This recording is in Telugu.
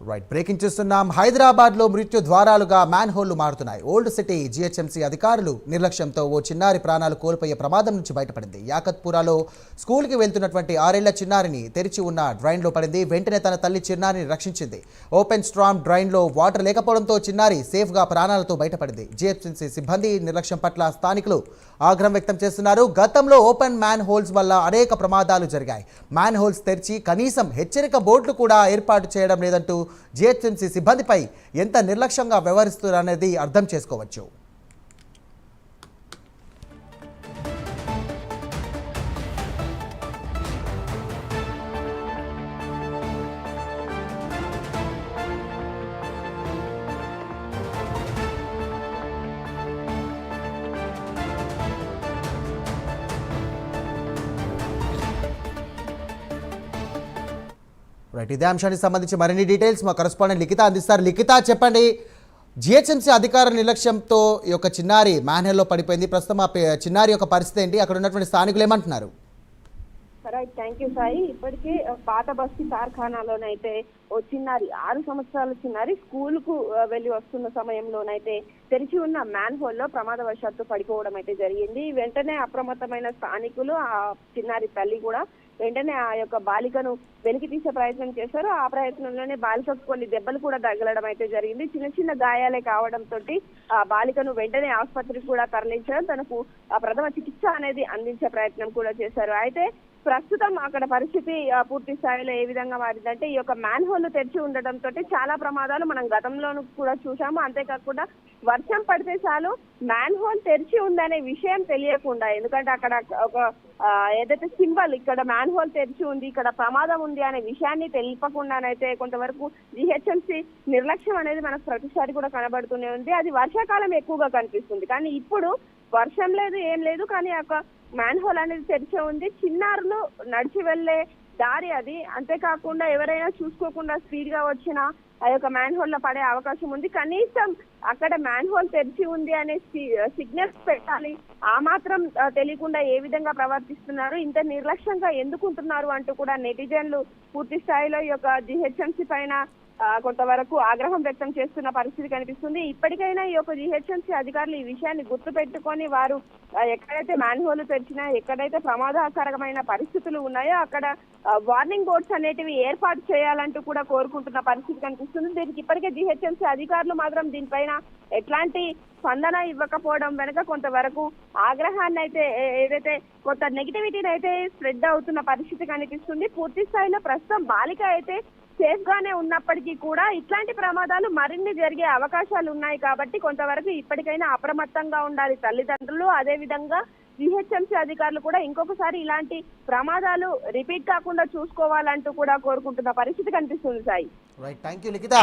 రైట్ బ్రేకింగ్ చూస్తున్నాం హైదరాబాద్లో మృత్యు ద్వారాలుగా మ్యాన్ హోల్లు మారుతున్నాయి. ఓల్డ్ సిటీ జిహెచ్ఎంసీ అధికారులు నిర్లక్ష్యంతో ఓ చిన్నారి ప్రాణాలు కోల్పోయే ప్రమాదం నుంచి బయటపడింది. యాకత్పురాలో స్కూల్కి వెళ్తున్నటువంటి ఆరేళ్ళ చిన్నారిని తెరిచి ఉన్న డ్రైన్లో పడింది. వెంటనే తన తల్లి చిన్నారిని రక్షించింది. ఓపెన్ స్ట్రామ్ డ్రైన్లో వాటర్ లేకపోవడంతో చిన్నారి సేఫ్గా ప్రాణాలతో బయటపడింది. జిహెచ్ఎంసీ సిబ్బంది నిర్లక్ష్యం పట్ల స్థానికులు ఆగ్రహం వ్యక్తం చేస్తున్నారు. గతంలో ఓపెన్ మ్యాన్ హోల్స్ వల్ల అనేక ప్రమాదాలు జరిగాయి. మ్యాన్ హోల్స్ తెరిచి కనీసం హెచ్చరిక బోర్డులు కూడా ఏర్పాటు చేయడం లేదంటూ జిహెచ్ఎంసీ సిబ్బందిపై ఎంత నిర్లక్ష్యంగా వ్యవహరిస్తున్నారనేది అర్థం చేసుకోవచ్చు. రైట్ ఇదే అంశానికి సంబంధించి మరిన్ని డీటెయిల్స్ మా కరస్పాండెంట్ లిఖిత అందిస్తారు. లిఖిత చెప్పండి. జిహెచ్ఎంసీ అధికార నిర్లక్ష్యంతో ఈ యొక్క చిన్నారి మాన్హెల్లో పడిపోయింది. ప్రస్తుతం ఆ చిన్నారి యొక్క పరిస్థితి ఏంటి? అక్కడ ఉన్నటువంటి స్థానికులు ఏమంటున్నారు? రైట్ థ్యాంక్ యూ సాయి ఇప్పటికే పాత బస్తీ కార్ఖానాలోనైతే ఓ చిన్నారి ఆరు సంవత్సరాల చిన్నారి స్కూల్కు వెళ్ళి వస్తున్న సమయంలోనైతే తెరిచి ఉన్న మ్యాన్ హోల్లో ప్రమాదవశాత్తు పడిపోవడం అయితే జరిగింది. వెంటనే అప్రమత్తమైన స్థానికులు ఆ చిన్నారి తల్లి కూడా వెంటనే ఆ యొక్క బాలికను వెలికి తీసే ప్రయత్నం చేశారు. ఆ ప్రయత్నంలోనే బాలికకు కొన్ని దెబ్బలు కూడా తగలడం అయితే జరిగింది. చిన్న చిన్న గాయాలే కావడంతో ఆ బాలికను వెంటనే ఆసుపత్రికి కూడా తరలించడం తనకు ప్రథమ చికిత్స అనేది అందించే ప్రయత్నం కూడా చేశారు. అయితే ప్రస్తుతం అక్కడ పరిస్థితి పూర్తి స్థాయిలో ఏ విధంగా మారిందంటే ఈ యొక్క మ్యాన్ హోల్ తెరిచి ఉండడంతో చాలా ప్రమాదాలు మనం గతంలోనూ కూడా చూసాము అంతేకాకుండా వర్షం పడితే చాలు మ్యాన్ హోల్ తెరిచి ఉందనే విషయం తెలియకుండా ఎందుకంటే అక్కడ ఒక ఏదైతే సింబల్ ఇక్కడ మ్యాన్ హోల్ తెరిచి ఉంది ఇక్కడ ప్రమాదం ఉంది అనే విషయాన్ని తెలియకుండానైతే కొంతవరకు జిహెచ్ఎంసీ నిర్లక్ష్యం అనేది మనకు ప్రతిసారి కూడా కనబడుతూనే ఉంది. అది వర్షాకాలం ఎక్కువగా కనిపిస్తుంది. కానీ ఇప్పుడు వర్షం లేదు ఏం లేదు కానీ అక్కడ మ్యాన్ హోల్ అనేది తెరిచే ఉంది. చిన్నారులు నడిచి వెళ్ళే దారి అది. అంతేకాకుండా ఎవరైనా చూసుకోకుండా స్పీడ్గా వచ్చినా ఆ యొక్క మ్యాన్ హోల్లో పడే అవకాశం ఉంది. కనీసం అక్కడ మ్యాన్ హోల్ తెరిచి ఉంది అనే సిగ్నల్స్ పెట్టాలి. ఆ మాత్రం తెలియకుండా ఏ విధంగా ప్రవర్తిస్తున్నారు? ఇంత నిర్లక్ష్యంగా ఎందుకుంటున్నారు అంటూ కూడా నెటిజన్లు పూర్తి స్థాయిలో ఈ యొక్క జిహెచ్ఎంసీ పైన కొంతవరకు ఆగ్రహం వ్యక్తం చేస్తున్న పరిస్థితి కనిపిస్తుంది. ఇప్పటికైనా ఈ యొక్క జిహెచ్ఎంసీ అధికారులు ఈ విషయాన్ని గుర్తు పెట్టుకొని వారు ఎక్కడైతే మ్యాన్హోల్ తెరిచినా ఎక్కడైతే ప్రమాదకరమైన పరిస్థితులు ఉన్నాయో అక్కడ వార్నింగ్ బోర్డ్స్ అనేటివి ఏర్పాటు చేయాలంటూ కూడా కోరుకుంటున్న పరిస్థితి కనిపిస్తుంది. దీనికి ఇప్పటికే జిహెచ్ఎంసీ అధికారులు మాత్రం దీనిపైన ఎట్లాంటి స్పందన ఇవ్వకపోవడం వెనుక కొంతవరకు ఆగ్రహాన్ని అయితే ఏదైతే కొంత నెగిటివిటీని అయితే స్ప్రెడ్ అవుతున్న పరిస్థితి కనిపిస్తుంది. పూర్తి స్థాయిలో ప్రస్తుతం బాలిక అయితే సేఫ్ గానే ఉన్నప్పటికీ కూడా ఇట్లాంటి ప్రమాదాలు మరిన్ని జరిగే అవకాశాలు ఉన్నాయి కాబట్టి కొంతవరకు ఇప్పటికైనా అప్రమత్తంగా ఉండాలి తల్లిదండ్రులు. అదే విధంగా జిహెచ్ఎంసి అధికారులు కూడా ఇంకొకసారి ఇలాంటి ప్రమాదాలు రిపీట్ కాకుండా చూసుకోవాలంటూ కూడా కోరుకుంటున్న పరిస్థితి కనిపిస్తుంది Sai. Right thank you Likhita